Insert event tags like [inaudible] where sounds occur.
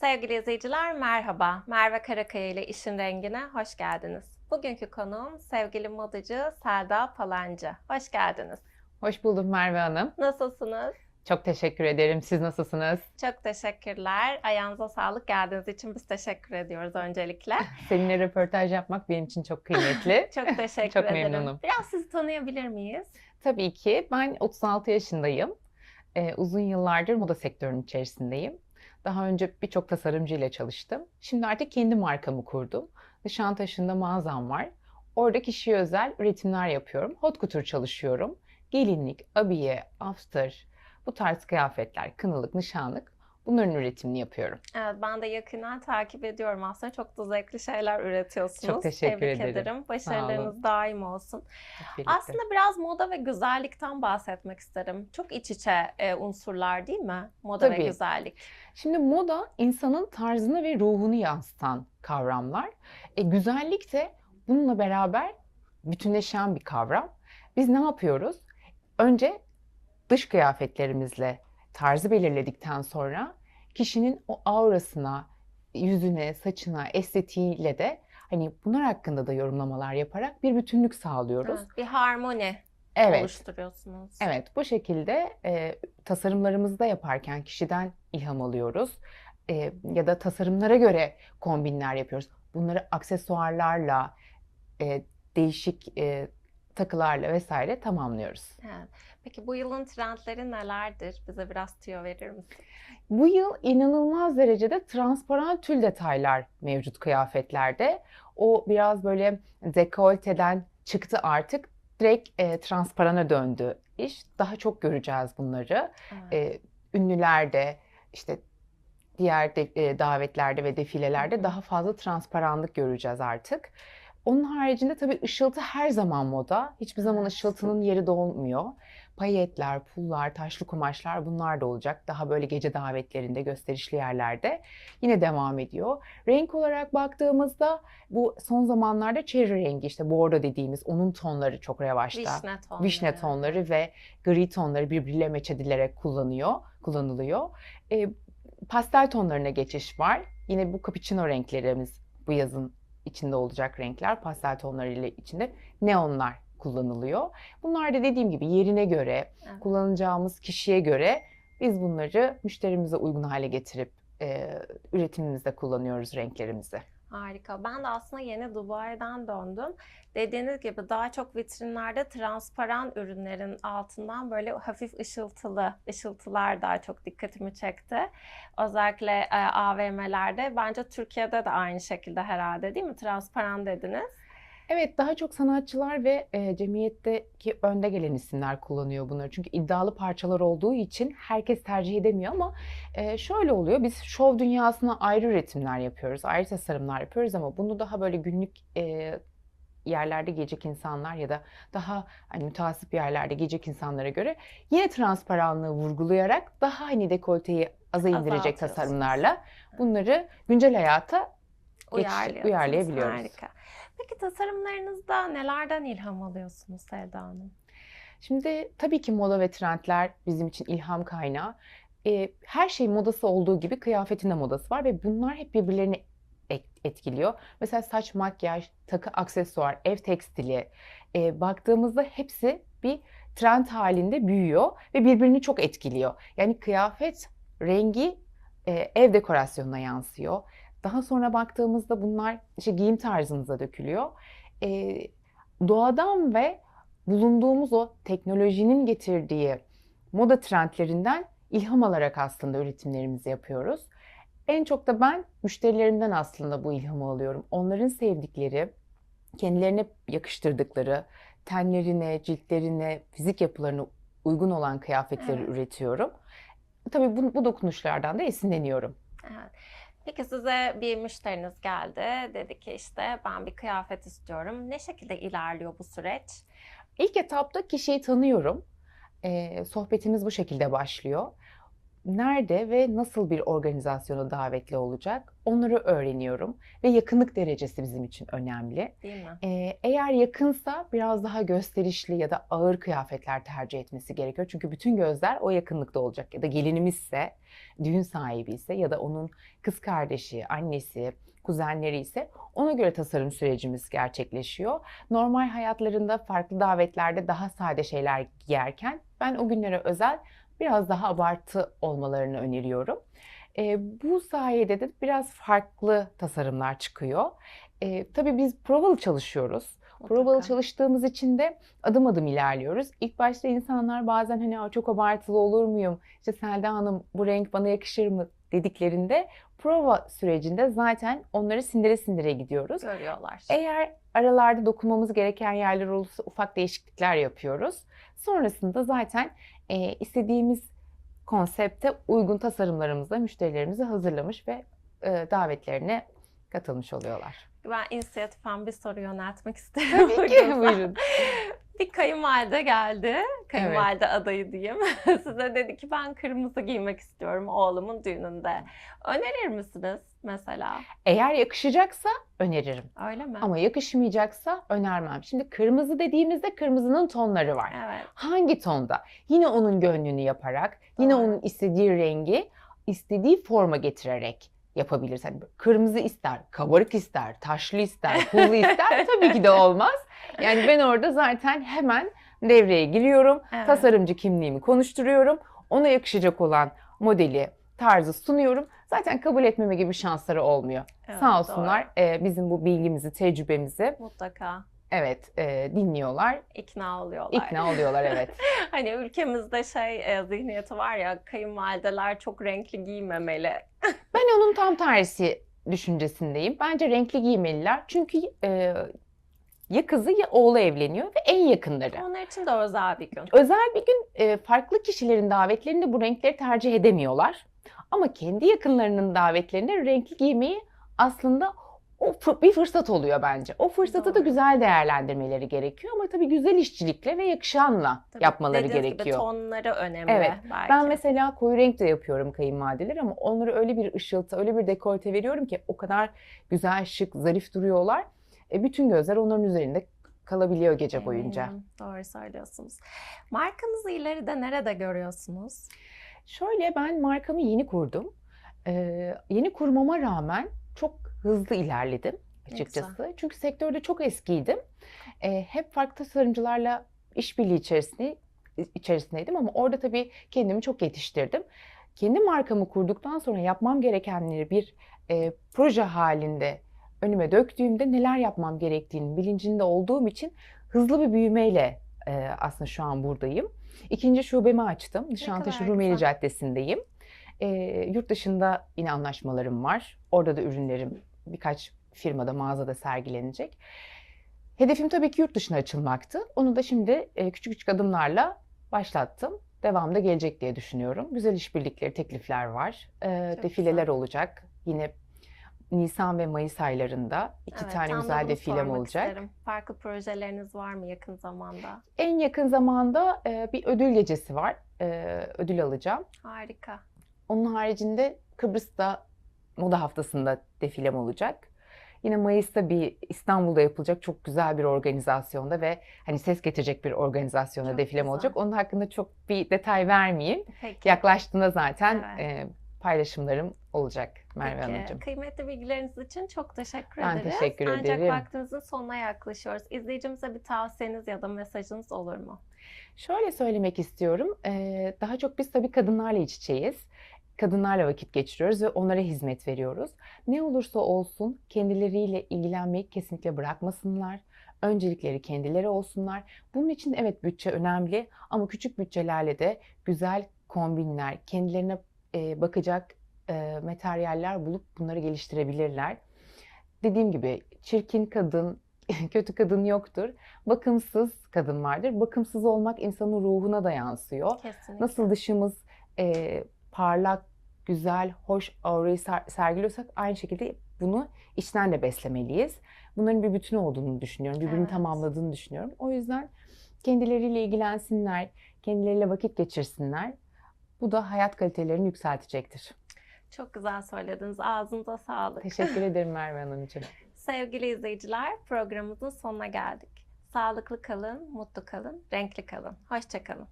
Sevgili izleyiciler merhaba. Merve Karakaya ile İşin Rengine hoş geldiniz. Bugünkü konuğum sevgili modacı Selda Palancı. Hoş geldiniz. Hoş buldum Merve Hanım. Nasılsınız? Çok teşekkür ederim. Siz nasılsınız? Çok teşekkürler. Ayağınıza sağlık geldiğiniz için biz teşekkür ediyoruz öncelikle. [laughs] Seninle röportaj yapmak benim için çok kıymetli. [laughs] Çok teşekkür Çok ederim. memnunum. Biraz sizi tanıyabilir miyiz? Tabii ki ben 36 yaşındayım. Ee, uzun yıllardır moda sektörünün içerisindeyim. Daha önce birçok tasarımcı ile çalıştım. Şimdi artık kendi markamı kurdum. Nişantaşı'nda mağazam var. Orada kişiye özel üretimler yapıyorum. Hot couture çalışıyorum. Gelinlik, abiye, after, bu tarz kıyafetler, kınalık, nişanlık bunların üretimini yapıyorum. Evet, ben de yakından takip ediyorum aslında. Çok da zevkli şeyler üretiyorsunuz. Çok teşekkür Tebrik ederim. ederim. Başarılarınız daim olsun. Birlikte. Aslında biraz moda ve güzellikten bahsetmek isterim. Çok iç içe e, unsurlar değil mi? Moda ve Tabii. güzellik. Şimdi moda insanın tarzını ve ruhunu yansıtan kavramlar. E, güzellik de bununla beraber bütünleşen bir kavram. Biz ne yapıyoruz? Önce dış kıyafetlerimizle tarzı belirledikten sonra kişinin o aurasına, yüzüne, saçına, estetiğiyle de hani bunlar hakkında da yorumlamalar yaparak bir bütünlük sağlıyoruz. Bir harmoni Evet. oluşturuyorsunuz. Evet, bu şekilde e, tasarımlarımızı da yaparken kişiden ilham alıyoruz. E, ya da tasarımlara göre kombinler yapıyoruz. Bunları aksesuarlarla, e, değişik e, takılarla vesaire tamamlıyoruz. Evet. Peki bu yılın trendleri nelerdir? Bize biraz tüyo verir misin? Bu yıl inanılmaz derecede transparan tül detaylar mevcut kıyafetlerde. O biraz böyle dekolteden çıktı artık. Direkt e, transparana döndü iş. Daha çok göreceğiz bunları. Evet. e, ünlülerde işte diğer de- e, davetlerde ve defilelerde daha fazla transparanlık göreceğiz artık. Onun haricinde tabii ışıltı her zaman moda. Hiçbir zaman ışıltının yeri dolmuyor. Payetler, pullar, taşlı kumaşlar bunlar da olacak. Daha böyle gece davetlerinde, gösterişli yerlerde yine devam ediyor. Renk olarak baktığımızda bu son zamanlarda cherry rengi işte bordo dediğimiz onun tonları çok revaçta Vişne tonları. vişne tonları ve gri tonları birbiriyle meç edilerek kullanıyor, kullanılıyor. E, pastel tonlarına geçiş var. Yine bu cappuccino renklerimiz bu yazın içinde olacak renkler. Pastel tonları ile içinde neonlar kullanılıyor. Bunlar da dediğim gibi yerine göre, Evet. kullanacağımız kişiye göre biz bunları müşterimize uygun hale getirip e, üretimimizde kullanıyoruz renklerimizi. Harika. Ben de aslında yeni Dubai'den döndüm. Dediğiniz gibi daha çok vitrinlerde transparan ürünlerin altından böyle hafif ışıltılı ışıltılar daha çok dikkatimi çekti. Özellikle e, AVM'lerde. Bence Türkiye'de de aynı şekilde herhalde değil mi? Transparan dediniz. Evet, daha çok sanatçılar ve e, cemiyetteki önde gelen isimler kullanıyor bunları. Çünkü iddialı parçalar olduğu için herkes tercih edemiyor ama e, şöyle oluyor. Biz şov dünyasına ayrı üretimler yapıyoruz, ayrı tasarımlar yapıyoruz ama bunu daha böyle günlük e, yerlerde giyecek insanlar ya da daha hani mütehassıp yerlerde giyecek insanlara göre yine transparanlığı vurgulayarak daha hani dekolteyi aza indirecek tasarımlarla bunları güncel hayata Uyarlıyorsunuz. uyarlayabiliyoruz. Harika. Peki tasarımlarınızda nelerden ilham alıyorsunuz Sevda Hanım? Şimdi tabii ki moda ve trendler bizim için ilham kaynağı. Ee, her şey modası olduğu gibi kıyafetin de modası var ve bunlar hep birbirlerini et- etkiliyor. Mesela saç, makyaj, takı, aksesuar, ev tekstili e, baktığımızda hepsi bir trend halinde büyüyor ve birbirini çok etkiliyor. Yani kıyafet rengi e, ev dekorasyonuna yansıyor. Daha sonra baktığımızda bunlar işte giyim tarzımıza dökülüyor. E, doğadan ve bulunduğumuz o teknolojinin getirdiği moda trendlerinden ilham alarak aslında üretimlerimizi yapıyoruz. En çok da ben müşterilerimden aslında bu ilhamı alıyorum. Onların sevdikleri, kendilerine yakıştırdıkları, tenlerine, ciltlerine, fizik yapılarına uygun olan kıyafetleri Evet. üretiyorum. Tabii bu, bu dokunuşlardan da esinleniyorum. Evet. Peki size bir müşteriniz geldi. Dedi ki işte ben bir kıyafet istiyorum. Ne şekilde ilerliyor bu süreç? İlk etapta kişiyi tanıyorum. Ee, sohbetimiz bu şekilde başlıyor. Nerede ve nasıl bir organizasyona davetli olacak onları öğreniyorum ve yakınlık derecesi bizim için önemli. Değil mi? Ee, eğer yakınsa biraz daha gösterişli ya da ağır kıyafetler tercih etmesi gerekiyor. Çünkü bütün gözler o yakınlıkta olacak. Ya da gelinimizse, düğün sahibi ise ya da onun kız kardeşi, annesi, kuzenleri ise ona göre tasarım sürecimiz gerçekleşiyor. Normal hayatlarında farklı davetlerde daha sade şeyler giyerken ben o günlere özel biraz daha abartı olmalarını öneriyorum. Ee, bu sayede de biraz farklı tasarımlar çıkıyor. Ee, tabii biz provalı çalışıyoruz. Provalı çalıştığımız için de adım adım ilerliyoruz. İlk başta insanlar bazen hani "Aa, çok abartılı olur muyum? İşte Selda Hanım bu renk bana yakışır mı dediklerinde prova sürecinde zaten onları sindire sindire gidiyoruz. Görüyorlar. Eğer aralarda dokunmamız gereken yerler olursa ufak değişiklikler yapıyoruz. Sonrasında zaten e, istediğimiz konsepte uygun tasarımlarımızla müşterilerimizi hazırlamış ve e, davetlerine katılmış oluyorlar. Ben inisiyatiften bir soru yöneltmek [laughs] isterim. Tabii ki buyurun. Bir kayınvalide geldi. Kayınvalide adayı diyeyim. [laughs] Size dedi ki ben kırmızı giymek istiyorum oğlumun düğününde. Önerir misiniz mesela? Eğer yakışacaksa öneririm. Öyle mi? Ama yakışmayacaksa önermem. Şimdi kırmızı dediğimizde kırmızının tonları var. Evet. Hangi tonda? Yine onun gönlünü yaparak, yine Doğru. onun istediği rengi, istediği forma getirerek yapabiliriz. Hani kırmızı ister, kabarık ister, taşlı ister, pullu ister [laughs] tabii ki de olmaz. Yani ben orada zaten hemen devreye giriyorum. Evet. Tasarımcı kimliğimi konuşturuyorum. Ona yakışacak olan modeli, tarzı sunuyorum. Zaten kabul etmeme gibi şansları olmuyor. Evet, Sağ olsunlar e, bizim bu bilgimizi, tecrübemizi Mutlaka evet e, dinliyorlar, ikna oluyorlar. ikna oluyorlar evet. [laughs] Hani ülkemizde şey e, zihniyeti var ya kayınvalideler çok renkli giymemeli. Ben onun tam tersi düşüncesindeyim. Bence renkli giymeliler. Çünkü e, ya kızı ya oğlu evleniyor ve en yakınları. Onlar için de özel bir gün. Özel bir gün e, farklı kişilerin davetlerinde bu renkleri tercih edemiyorlar. Ama kendi yakınlarının davetlerinde renkli giymeyi aslında o bir fırsat oluyor bence. O fırsatı da Doğru. güzel değerlendirmeleri gerekiyor ama tabii güzel işçilikle ve yakışanla Tabii yapmaları gerekiyor. Gibi tonları önemli Evet, belki. Ben mesela koyu renk de yapıyorum kayınvalideler ama onlara öyle bir ışıltı, öyle bir dekolte veriyorum ki o kadar güzel, şık, zarif duruyorlar. E, bütün gözler onların üzerinde kalabiliyor gece boyunca. Eminim, Doğru söylüyorsunuz. Markanızı ileride nerede görüyorsunuz? Şöyle ben markamı yeni kurdum. Ee, yeni kurmama rağmen çok hızlı ilerledim açıkçası. Çünkü sektörde çok eskiydim. Ee, hep farklı tasarımcılarla işbirliği içerisinde içerisindeydim ama orada tabii kendimi çok yetiştirdim. Kendi markamı kurduktan sonra yapmam gerekenleri bir e, proje halinde önüme döktüğümde neler yapmam gerektiğinin bilincinde olduğum için hızlı bir büyümeyle e, aslında şu an buradayım. İkinci şubemi açtım. Nişantaşı Rumeli güzel. Caddesi'ndeyim. E, yurt dışında yine anlaşmalarım var. Orada da ürünlerim birkaç firmada, mağazada sergilenecek. Hedefim tabii ki yurt dışına açılmaktı. Onu da şimdi e, küçük küçük adımlarla başlattım. Devamda gelecek diye düşünüyorum. Güzel işbirlikleri, teklifler var. E, Çok defileler güzel. olacak. Yine Nisan ve Mayıs aylarında iki Evet, tane güzel defilem olacak. isterim. Farklı projeleriniz var mı yakın zamanda? En yakın zamanda e, bir ödül gecesi var. E, ödül alacağım. Harika. Onun haricinde Kıbrıs'ta moda haftasında defilem olacak. Yine Mayıs'ta bir İstanbul'da yapılacak çok güzel bir organizasyonda ve hani ses getirecek bir organizasyonda Çok defilem güzel. olacak. Onun hakkında çok bir detay vermeyeyim. Peki. Yaklaştığında zaten Evet. e, paylaşımlarım olacak Merve Peki, Hanımcığım. Kıymetli bilgileriniz için çok teşekkür Ben ederiz. teşekkür Ancak ederim. vaktimizin sonuna yaklaşıyoruz. İzleyicimize bir tavsiyeniz ya da mesajınız olur mu? Şöyle söylemek istiyorum. eee, Daha çok biz tabii kadınlarla iç içeyiz. Kadınlarla vakit geçiriyoruz ve onlara hizmet veriyoruz. Ne olursa olsun kendileriyle ilgilenmeyi kesinlikle bırakmasınlar. Öncelikleri kendileri olsunlar. Bunun için evet bütçe önemli ama küçük bütçelerle de güzel kombinler, kendilerine eee, bakacak eee, materyaller bulup bunları geliştirebilirler. Dediğim gibi çirkin kadın, [laughs] kötü kadın yoktur. Bakımsız kadın vardır. Bakımsız olmak insanın ruhuna da yansıyor. Kesinlikle. Nasıl dışımız e, parlak, güzel, hoş aurayı ser- sergiliyorsak aynı şekilde bunu içten de beslemeliyiz. Bunların bir bütün olduğunu düşünüyorum. Birbirini Evet. tamamladığını düşünüyorum. O yüzden kendileriyle ilgilensinler, kendileriyle vakit geçirsinler. Bu da hayat kalitelerini yükseltecektir. Çok güzel söylediniz. Ağzınıza sağlık. Teşekkür [laughs] ederim Merve Hanımcığım. Sevgili izleyiciler, programımızın sonuna geldik. Sağlıklı kalın, mutlu kalın, renkli kalın. Hoşça kalın.